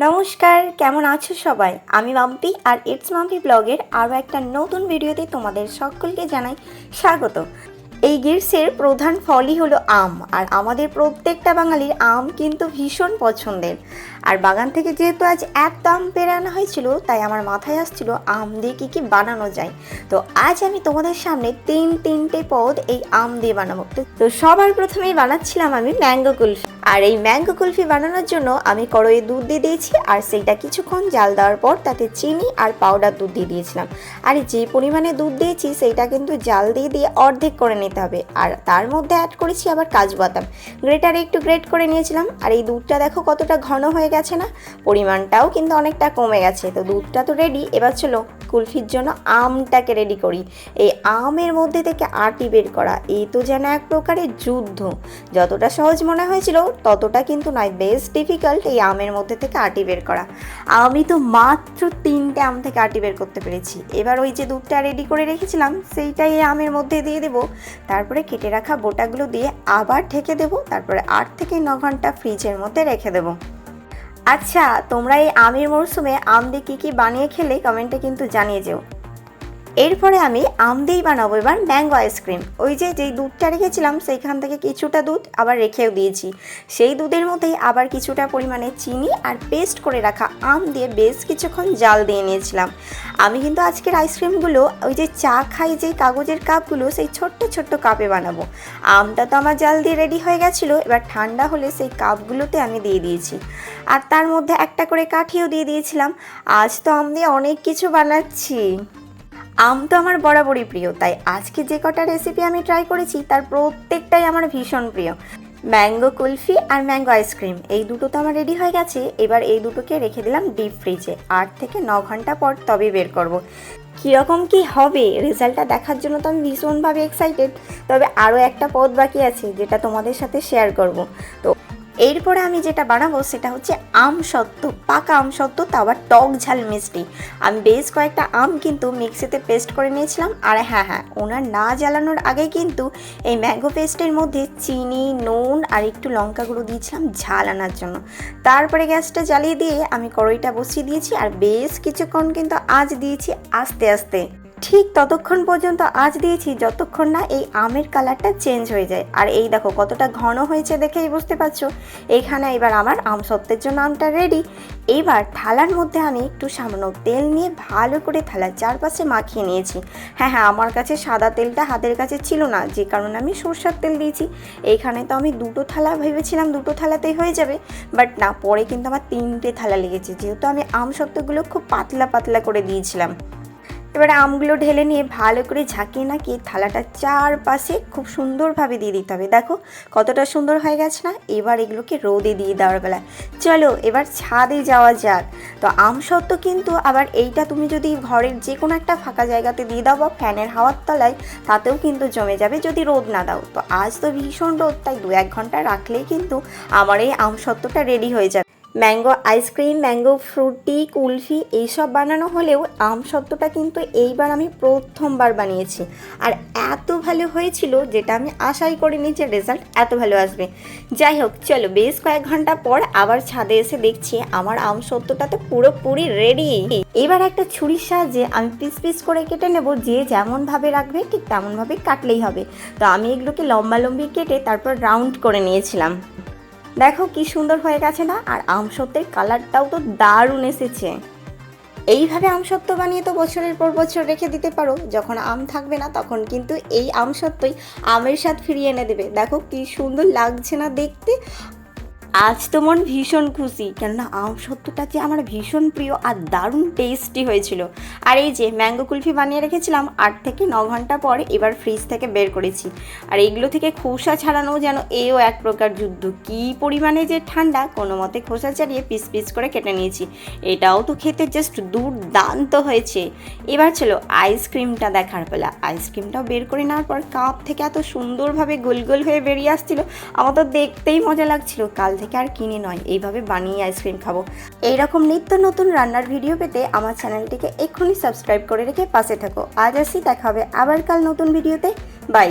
নমস্কার, কেমন আছো সবাই? আমি মাম্পি আর ইটস মাম্পি ব্লগের আরও একটা নতুন ভিডিওতে তোমাদের সকলকে জানাই স্বাগত। এই গ্রীষ্মের প্রধান ফলই হলো আম, আর আমাদের প্রত্যেকটা বাঙালির আম কিন্তু ভীষণ পছন্দের। আর বাগান থেকে যেহেতু আজ এত আম পেরে আনা হয়েছিল, তাই আমার মাথায় আসছিল আম দিয়ে কী কী বানানো যায়। তো আজ আমি তোমাদের সামনে তিন তিনটে পদ এই আম দিয়ে বানাবো। তো- সবার প্রথমেই বানাচ্ছিলাম আমি ম্যাঙ্গো কুলফি। আর এই ম্যাঙ্গো কুলফি বানানোর জন্য আমি কড়াইয়ে দুধ দিয়ে দিয়েছি, আর সেইটা কিছুক্ষণ জাল দেওয়ার পর তাতে চিনি আর পাউডার দুধ দিয়ে দিয়েছিলাম। আর যে পরিমাণে দুধ দিয়েছি, সেইটা কিন্তু জাল দিয়ে দিয়ে অর্ধেক করে নিতে হবে। আর তার মধ্যে অ্যাড করেছি আবার কাজু বাদাম। গ্রেটারে একটু গ্রেট করে নিয়েছিলাম, আর এই দুধটা দেখো কতটা ঘন হয়ে গেছে না? পরিমাণটাও কিন্তু অনেকটা কমে গেছে। তো দুধটা তো রেডি এবার চলো কুলফির জন্য আমটাকে রেডি করি। এই আমের মধ্যে থেকে আটি বের করা এই তো যেন এক প্রকারের যুদ্ধ। যতটা সহজ মনে হয়েছিল ততটা কিন্তু নয়, বেশ ডিফিকাল্ট এই আমের মধ্যে থেকে আটি বের করা। আমি তো মাত্র তিনটে আম থেকে আটি বের করতে পেরেছি। এবার ওই যে দুধটা রেডি করে রেখেছিলাম, সেইটাই এই আমের মধ্যে দিয়ে দেবো। তারপরে কেটে রাখা বোটাগুলো দিয়ে আবার ঢেকে দেবো, তারপরে আট থেকে ন ঘণ্টা ফ্রিজের মধ্যে রেখে দেবো। আচ্ছা তোমরা এই আমের মরশুমে আম দিয়ে কী কী বানিয়ে খেলে, কমেন্টে কিন্তু জানিয়ে যেও। এরপরে আমি আম দিয়েই বানাবো এবার ম্যাঙ্গো আইসক্রিম ওই যে যেই দুধটা রেখেছিলাম, সেইখান থেকে কিছুটা দুধ আবার রেখেও দিয়েছি। সেই দুধের মধ্যেই আবার কিছুটা পরিমাণে চিনি আর পেস্ট করে রাখা আম দিয়ে বেশ কিছুক্ষণ জাল দিয়ে নিয়েছিলাম। আমি কিন্তু আজকের আইসক্রিমগুলো ওই যে চা খাই যে কাগজের কাপগুলো, সেই ছোট্ট ছোট্ট কাপে বানাবো। আমটা তো আমার জাল দিয়ে রেডি হয়ে গেছিল, এবার ঠান্ডা হলে সেই কাপগুলোতে আমি দিয়ে দিয়েছি। আর তার মধ্যে একটা করে কাঠিও দিয়ে দিয়েছিলাম। আজ তো আম দিয়ে অনেক কিছু বানাচ্ছি। আম তো আমার বরাবরই প্রিয়, তাই আজকে যে কটা রেসিপি আমি ট্রাই করেছি, তার প্রত্যেকটাই আমার ভীষণ প্রিয়। ম্যাঙ্গো কুলফি আর ম্যাঙ্গো আইসক্রিম এই দুটো তো আমার রেডি হয়ে গেছে। এবার এই দুটোকে রেখে দিলাম ডিপ ফ্রিজে আট থেকে ন ঘণ্টা পর তবে বের করব। কীরকম কি হবে? রেজাল্টটা দেখার জন্য তো আমি ভীষণভাবে এক্সাইটেড তবে আরও একটা পদ বাকি আছে, যেটা তোমাদের সাথে শেয়ার করব। তো এরপরে আমি যেটা বানাবো সেটা হচ্ছে আম সত্ত্ব পাকা আম সত্ত্ব তা আবার টক ঝাল মিষ্টি। আমি বেশ কয়েকটা আম কিন্তু মিক্সিতে পেস্ট করে নিয়েছিলাম। আর হ্যাঁ হ্যাঁ ওনার না জ্বালানোর আগে কিন্তু এই ম্যাঙ্গো পেস্টের মধ্যে চিনি, নুন আর একটু লঙ্কা গুঁড়ো দিয়েছিলাম ঝাল আনার জন্য। তারপরে গ্যাসটা জ্বালিয়ে দিয়ে আমি কড়াইটা বসিয়ে দিয়েছি। আর বেশ কিছুক্ষণ কিন্তু আজ দিয়েছি আস্তে আস্তে। ঠিক ততক্ষণ পর্যন্ত আজ দিয়েছি যতক্ষণ না এই আমের কালারটা চেঞ্জ হয়ে যায়। আর এই দেখো কতটা ঘন হয়েছে দেখেই বুঝতে পারছ। এইখানে এবার আমার আম সত্ত্বের জন্য আমটা রেডি এইবার থালার মধ্যে আমি একটু সামান্য তেল নিয়ে ভালো করে থালার চারপাশে মাখিয়ে নিয়েছি। হ্যাঁ হ্যাঁ আমার কাছে সাদা তেলটা হাতের কাছে ছিল না, যে কারণে আমি সরষার তেল দিয়েছি। এইখানে তো আমি দুটো থালা ভেবেছিলাম দুটো থালাতেই হয়ে যাবে। বাট না, পরে কিন্তু আমার তিনটে থালা লেগেছে। যেহেতু আমি আম সত্ত্বগুলো খুব পাতলা পাতলা করে দিয়েছিলাম। এবারে আমগুলো ঢেলে নিয়ে ভালো করে ঝাঁকিয়ে নাকিয়ে থালাটা চারপাশে খুব সুন্দরভাবে দিয়ে দিতে হবে। দেখো কতটা সুন্দর হয়ে গেছে না? এবার এগুলোকে রোদে দিয়ে দেওয়ার বেলা। চলো এবার ছাদে যাওয়া যাক। তো আম সত্ত্ব কিন্তু আবার এইটা তুমি যদি ঘরের যে কোনো একটা ফাঁকা জায়গাতে দিয়ে দাও বা ফ্যানের হাওয়ার তলায়, তাতেও কিন্তু জমে যাবে যদি রোদ না দাও। তো আজ তো ভীষণ রোদ, তাই দু এক ঘণ্টা রাখলেই কিন্তু আমার এই আম সত্ত্বটা রেডি হয়ে যাবে। Mango ice cream mango Frooti kulfi এইসব বানানো হলেও আম সত্ত্বটা কিন্তু এইবার আমি প্রথমবার বানিয়েছি। আর এত ভালো হয়েছিল যেটা আমি আশাই করিনি যে রেজাল্ট এত ভালো আসবে। যাই হোক, চলো বেশ কয়েক ঘণ্টা পর আবার ছাদে এসে দেখছি আমার আম সত্ত্বটা তো পুরোপুরি রেডি এবার একটা ছুরির সাহায্যে আমি পিস পিস করে কেটে নেব, যে যেমনভাবে রাখবে ঠিক তেমনভাবে কাটলেই হবে। তো আমি এগুলোকে লম্বা লম্বি কেটে তারপর রাউন্ড করে নিয়েছিলাম। দেখো কি সুন্দর হয়ে গেছে না? আর আমসত্ত্বের কালারটাও তো দারুণ এসেছে। এইভাবে আমসত্ত্ব বানিয়ে তো বছরের পর বছর রেখে দিতে পারো। যখন আম থাকবে না, তখন কিন্তু এই আমসত্ত্বই আমের স্বাদ ফিরিয়ে এনে দেবে। দেখো কি সুন্দর লাগছে না দেখতে। আজ তো মন ভীষণ খুশি, কেননা আম সত্যটা যে আমার ভীষণ প্রিয় আর দারুণ টেস্টি হয়েছিল। আর এই যে ম্যাঙ্গো কুলফি বানিয়ে রেখেছিলাম, আট থেকে ন ঘণ্টা পর এবার ফ্রিজ থেকে বের করেছি। আর এইগুলো থেকে খোসা ছাড়ানো যেন এও এক প্রকার যুদ্ধ। কী পরিমাণে যে ঠান্ডা, কোনো মতে খোসা ছাড়িয়ে পিস পিস করে কেটে নিয়েছি। এটাও তো খেতে জাস্ট দুর্দান্ত হয়েছে। এবার ছিল আইসক্রিমটা দেখার পেলা। আইসক্রিমটাও বের করে নেওয়ার পর কাপ থেকে এত সুন্দরভাবে গোল গোল হয়ে বেরিয়ে আসছিল, আমার তো দেখতেই মজা লাগছিল। কাল থেকে আর কিনে নয়। এইভাবে বানিয়ে আইসক্রিম খাব। এইরকম নিত্য নতুন রান্নার ভিডিও পেতে আমার চ্যানেলটিকে এক্ষুনি সাবস্ক্রাইব করে রেখে পাশে থাকো। আজ আসি, দেখা হবে আবার কাল নতুন ভিডিওতে বাই